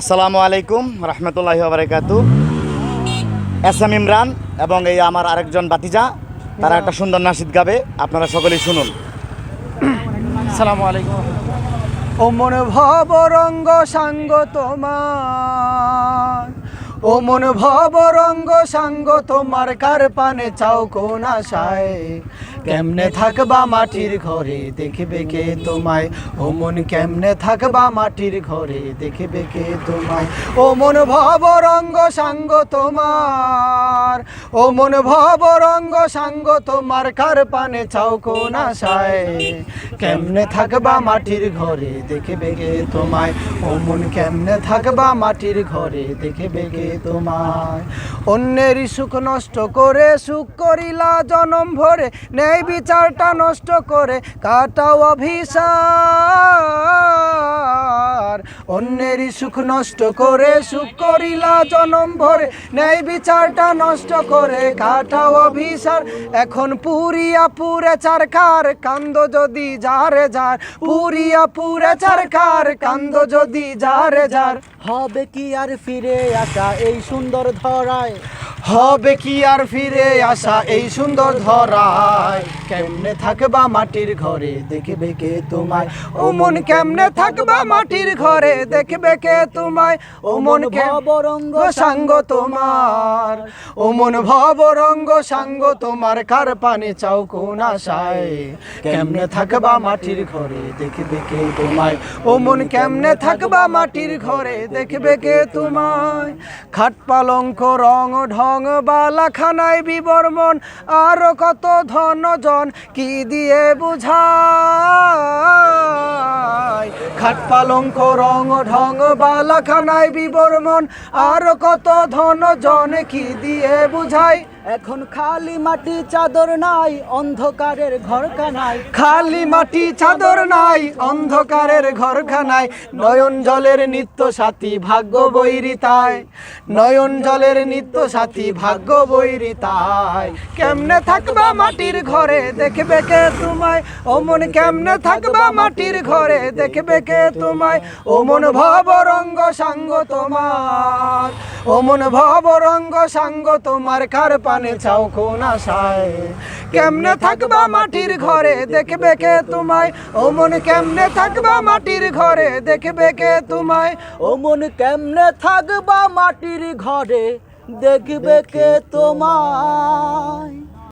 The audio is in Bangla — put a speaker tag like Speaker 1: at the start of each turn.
Speaker 1: আসসালামু আলাইকুম রহমতুল্লাহ বারাকাত এস এম ইমরান এবং এই আমার আরেকজন বাতিজা তারা একটা সুন্দর নাসিদ গাবে আপনারা সকলেই শুনুন।
Speaker 2: আসসালামু আলাইকুম। ও মনে ভব রঙ্গ সাঙ্গ তোমার। ও মন ভব রঙ্গ সাঙ্গ, তোমার কার পানে চাও কোন কেমনে থাকবা মাটির ঘরে, দেখবে কে তোমায়? ও মন কেমনে থাকবা মাটির ঘরে, দেখবে কে তোমায়? ও মন ভব রঙ্গ সাঙ্গ, তোমার ও মন ভব রঙ্গ সাঙ্গ তোমার কার পানে চাও কোন আশায়? কেমনে থাকবা মাটির ঘরে, দেখে বেগে তোমায়। ও মন কেমনে থাকবা মাটির ঘরে, দেখে বেগে তোমায়। অন্যের সুখ নষ্ট করে, সুখ করিলা জনম ভরে। ন্যায় বিচারটা নষ্ট করে, কাটাও অভিসার অন্যের সুখ নষ্ট করে, সুখ করিলা জনম ভরে। ন্যায় বিচারটা নষ্ট করে কাটাও অভিসার। এখন পুরিয়া পুরে চারকার কান্দ যদি যারে যার। পুরিয়া পুরে চারকার কান্দ যদি যারে যার।
Speaker 3: হবে কি আর ফিরে আসা এই সুন্দর ধরায়?
Speaker 2: হবে কি আর ফিরে আসা এই সুন্দর ধরায়? কেমনে থাকবা মাটির ঘরে দেখবে কে তোমায়? ও মন কেমনে থাকবা মাটির ঘরে দেখবে কে তোমায়? ও মন
Speaker 3: ভবরঙ্গ
Speaker 2: ভবরঙ্গ সাঙ্গ তোমার। ও মন ভব রঙ্গ সাঙ্গ তোমার কার পানে চাও কোন আশায়? কেমনে থাকবা মাটির ঘরে দেখবে কে তোমায়? ও মন কেমনে থাকবা মাটির ঘরে দেখবে কে তোমায়? খাট পালঙ্ক রং ঢং বালা খানায় বিবর্মন আর কত ধন জন কি দিয়ে বুঝায়? খাট পালঙ্ক রং ঢং বালা খানায় বিবর্মন আর কত ধন জন কি দিয়ে বুঝায়?
Speaker 3: এখন খালি মাটি চাদর নাই অন্ধকারের ঘরখানায়।
Speaker 2: খালি মাটি চাদর নাই অন্ধকারের ঘরখানায়। নয়ন জলের নিত্য সাথী ভাগ্য বৈরিতায় নয়ন জলের নিত্য সাথী ভাগ্য বৈরিতায় কেমনে থাকবা মাটির ঘরে, দেখবে কে তোমায়? ও মন কেমনে থাকবা মাটির ঘরে, দেখবে কে তোমায়? ও মন ভব রঙ্গ সাঙ্গ তোমার। ও মন ভব রঙ্গ সাঙ্গ তোমার, কার পানে চাও কোন কেমনে থাকবা মাটির ঘরে, দেখবে কে তোমায়? ও মন কেমনে থাকবা মাটির ঘরে, দেখবে কে তোমায়?
Speaker 3: ও মন কেমনে থাকবা মাটির ঘরে? দেখবে কে তোমায়?